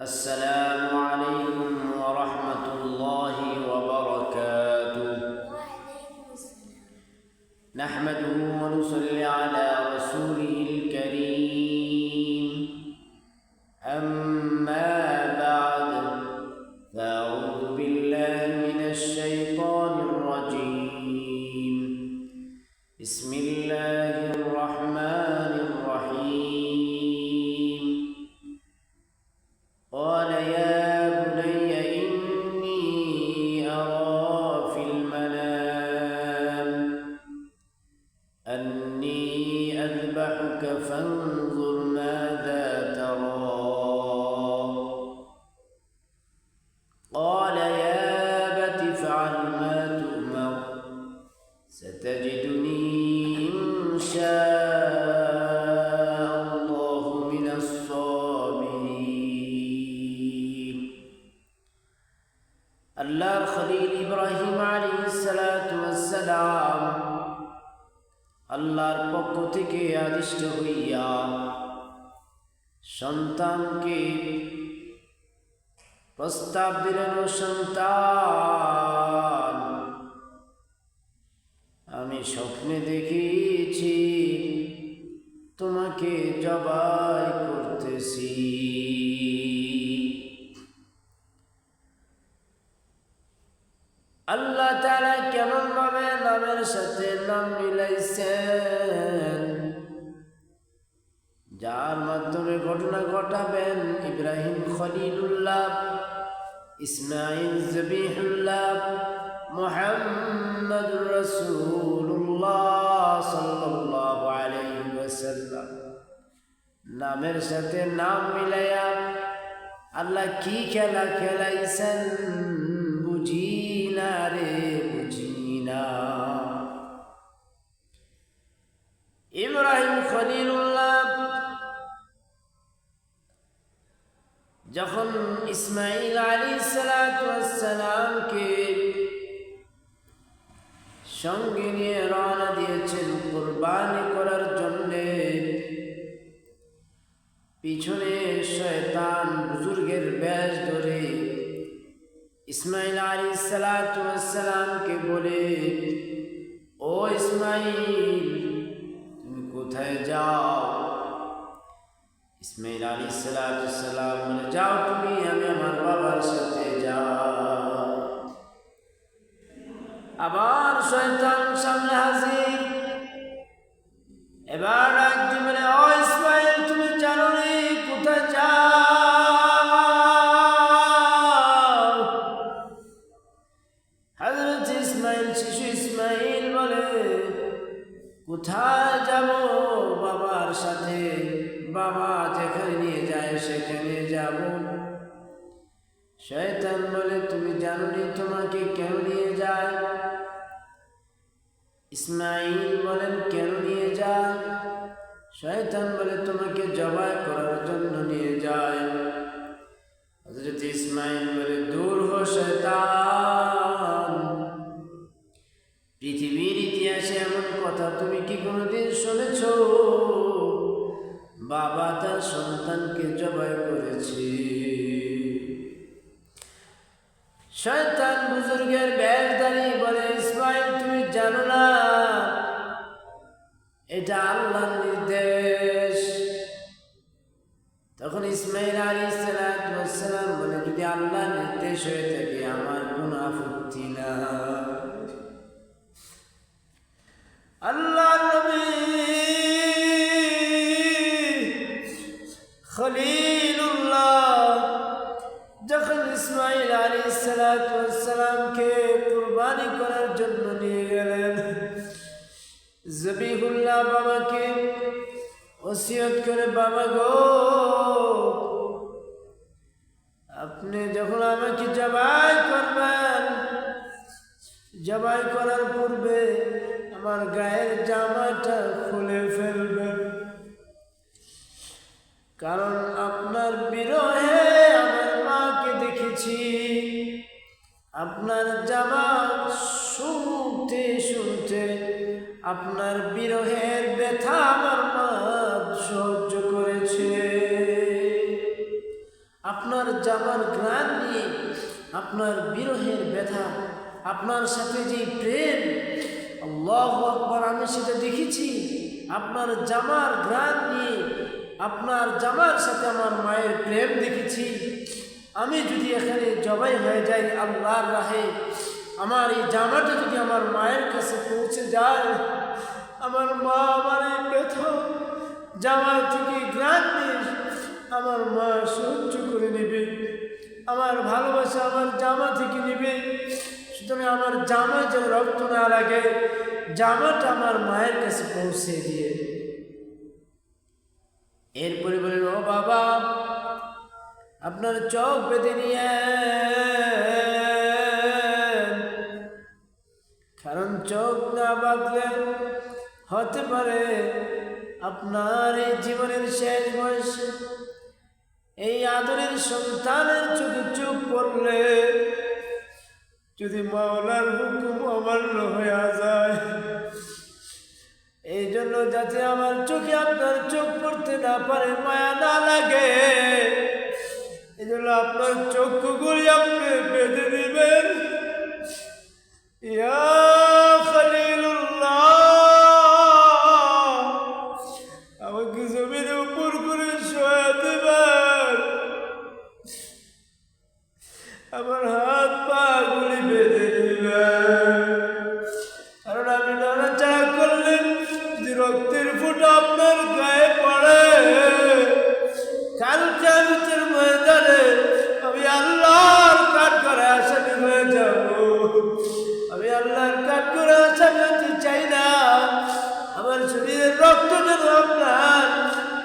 السلام عليكم ورحمة الله وبركاته. نحمده فانظر আদিষ্ট হইয়া সন্তানকে প্রস্তাব দিলেন সন্তান, আমি স্বপ্নে দেখেছি তোমাকে জবাই করতেছি। আল্লাহ তারা কেমন ভাবে নামের সাথে নাম মিলাইছেন? যার মাধ্যমে ঘটনা ঘটাবেন ইব্রাহিম খলিলুল্লাহ ইসমাইল জবিহুল্লাহ মোহাম্মদ রসুল্লাহ সাল্লাল্লাহু আলাইহি নামের সাথে নাম মিলাইয়া আল্লাহ কি খেলা খেলাইছেন? বুঝি না রে, বুঝি না। ইব্রাহিম খলিলুল্লাহ যখন ইসমাইল আলী সালামকে সঙ্গে নিয়ে রওনা দিয়েছেন কোরবানি করার জন্যে, পিছনে শয়তান বুজুর্গের ব্যাস ধরে ইসমাইল আলী সালামকে বলে, ও ইসমাইল তুমি কোথায় যাও? ইসমাইল আলী বলে যাও তুমি আমি আমার বাবার সাথে যাও আবার শয়তান সামনে হাজির। এবার রাজ্য বলে, ও ইসমাইল তুমি জানো নি কোথায় যাও? হজরত ইসমাইল, শিশু ইসমাইল বলে, কোথায় যাব বাবা যেখানে নিয়ে যায় সেখানে যাব। শয়তান বলে, তুমি জানো নি তোমাকে কেন নিয়ে যায়? ইসমাইল বলেন, কেন নিয়ে যায়? শয়তান বলে, তোমাকে জবাই করার জন্য নিয়ে যায়। হজরত ইসমাইল বলে, দূর হো শয়তান। পৃথিবীর ইতিহাসে এমন কথা তুমি কি কোনোদিন শুনেছ? বাবা তার সন্তানকে জবাই করেছে। শয়তান বুজুর্গের ব্যাগ দাঁড়িয়ে বলে, ইসমাইল, তুমি জানো না, এটা আল্লাহর নির্দেশ। তখন ইসমাইল আলী সালাম বলে, যদি আল্লাহর নির্দেশ হয়ে থাকে, আমার কোন আপত্তি না জবিহুল্লাহ বাবাকে ওসিয়ত করে, বাবা গো, আপনি যখন আমাকে জবাই করবেন, জবাই করার পূর্বে আমার গায়ের জামাটা খুলে ফেলবেন। কারণ আপনার বিরহে আমার মাকে দেখেছি। আপনার জামা আপনার বিরহের ব্যথা আমার মা সহ্য করেছে। আপনার জামার গ্রাণ নিয়ে আপনার বিরহের ব্যথা, আপনার সাথে যে প্রেম, আল্লাহ আমি সেটা দেখেছি। আপনার জামার গ্রাণ নিয়ে আপনার জামার সাথে আমার মায়ের প্রেম দেখেছি। আমি যদি এখানে জবাই হয়ে যাই আল্লাহর রাহে আমার এই জামাটা যদি আমার মায়ের কাছে পৌঁছে যায়, আমার মা আমার এই ব্যথা জামা থেকে নিয়ে আমার মা সহ্য করে নেবে, আমার ভালোবাসা আমার জামা থেকে নেবে। সুতরাং আমার জামা যেন রক্ত না লাগে, জামাটা আমার মায়ের কাছে পৌঁছে দিয়ে। এরপরে বলেন, ও বাবা, আপনার চোখ বেঁধে নিয়ে চোখ না বাঁধলে হতে পারে আপনার এই জীবনের শেষ বয়সে। এই আদরের সন্তানের চোখে চোখ পড়লে যদি মাওলার হুকুম অমান্য হয়ে যায়, এই জন্য যাতে আমার চোখে আপনার চোখ পড়তে না পারে, মায়া না লাগে, এই জন্য আপনার চক্ষুগুলি আপনি বেঁধে দিবেন। ইয়া আমার হাত পা গুলি বেঁধে দিবেন কারণ আমি নড়াচড়া করলে যদি রক্তের ফুটা আপনার গায়ে পড়ে কাল কামিতের ময়দানে আমি আল্লাহর কাঠ করে আসামি হয়ে যাব। আমি আল্লাহর কাঠ করে আসামি হতে চাই না। আমার শরীরের রক্ত যেন আপনার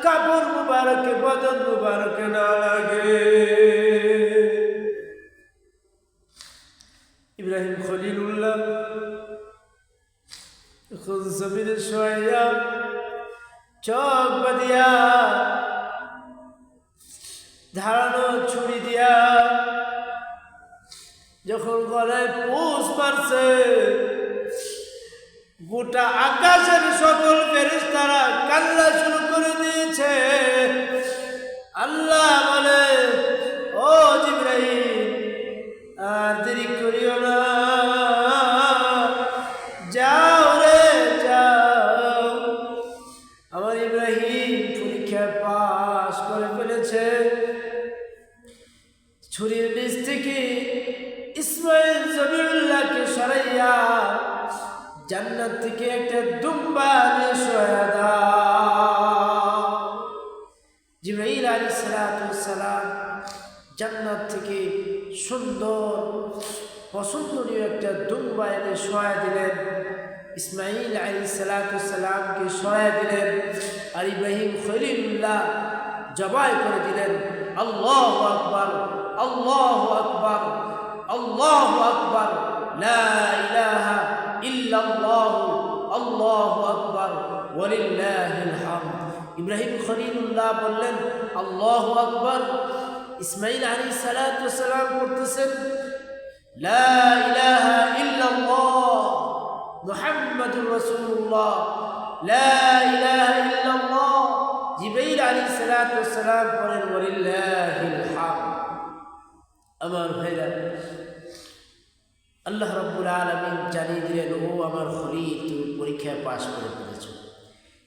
কাপড় মুবারকে, বদন মুবারকে না লাগে। জমিনে শোয়া চোখ বাদিয়া ধারানো ছুরি দিয়া, যখন গলায় পুষ মারছে, গোটা আকাশের সকল ফেরেশতারা কান্না শুরু করে দিয়েছে। থেকে ইসমাইল জবিউল্লাহকে সরাইয়া জান্নাত থেকে একটা দুম্বা নিয়ে সয়া দাও। জিব্রাইল আলাইহিস সালাম জান্নাত থেকে সুন্দর, পছন্দনীয় একটা দুম্বা এনে সয়া দিলেন। ইসমাইল আলী সালাতামকে সয়া দিলেন আর ইব্রাহিম খলিল্লাহ জবাই করে দিলেন। আল্লাহ আকবর আল্লাহ আকবর আল্লাহ আকবর লা ইলাহা ইল্লাল্লাহ আল্লাহু আকবার ওয়ালিল্লাহিল হামদ ইব্রাহিম খলিলুল্লাহ বললেন আল্লাহু আকবার ইসমাইল আলাইহিস সালাতু সালাম করতেছেন লা ইলাহা ইল্লাল্লাহ মুহাম্মাদুর রাসূলুল্লাহ লা ইলাহা ইল্লাল্লাহ জিবরাইল আলাইহিস সালাতু সালাম বলেন আমার ভাইরা, আল্লাহ রব্বুল আলমিন জানিয়ে দিলেন, ও আমার খলিল, তুমি পরীক্ষায় পাশ করে ফেলেছ।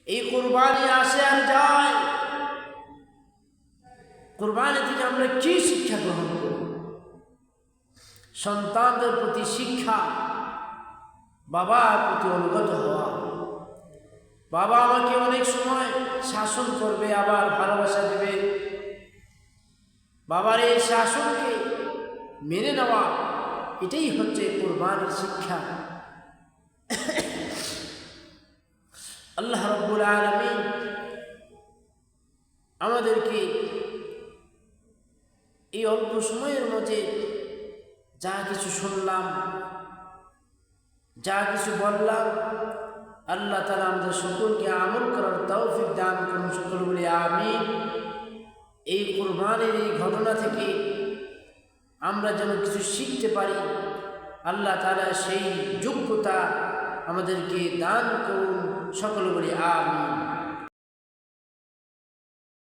এই কোরবানি আসে আর যায়। কোরবানি থেকে আমরা কি শিক্ষা গ্রহণ করব? সন্তানদের প্রতি শিক্ষা, বাবার প্রতি অনুগত হওয়া বাবা আমাকে অনেক সময় শাসন করবে, আবার ভালোবাসা দেবে। বাবার এই শাসনকে মেনে নেওয়া, এটাই হচ্ছে কোরবানির শিক্ষা। আল্লাহ রব্বুল আলমিন আমাদেরকে এই অল্প সময়ের মধ্যে যা কিছু শুনলাম, যা কিছু বললাম আল্লাহ তালা আমাদের সকলকে আমল করার তৌফিক দান করুন সকল বলি আমি এই কোরবানের এই ঘটনা থেকে আমরা যেন কিছু শিখতে পারি, আল্লাহ তালা সেই যোগ্যতা আমাদেরকে দান করুন সকল বলি, আমিন।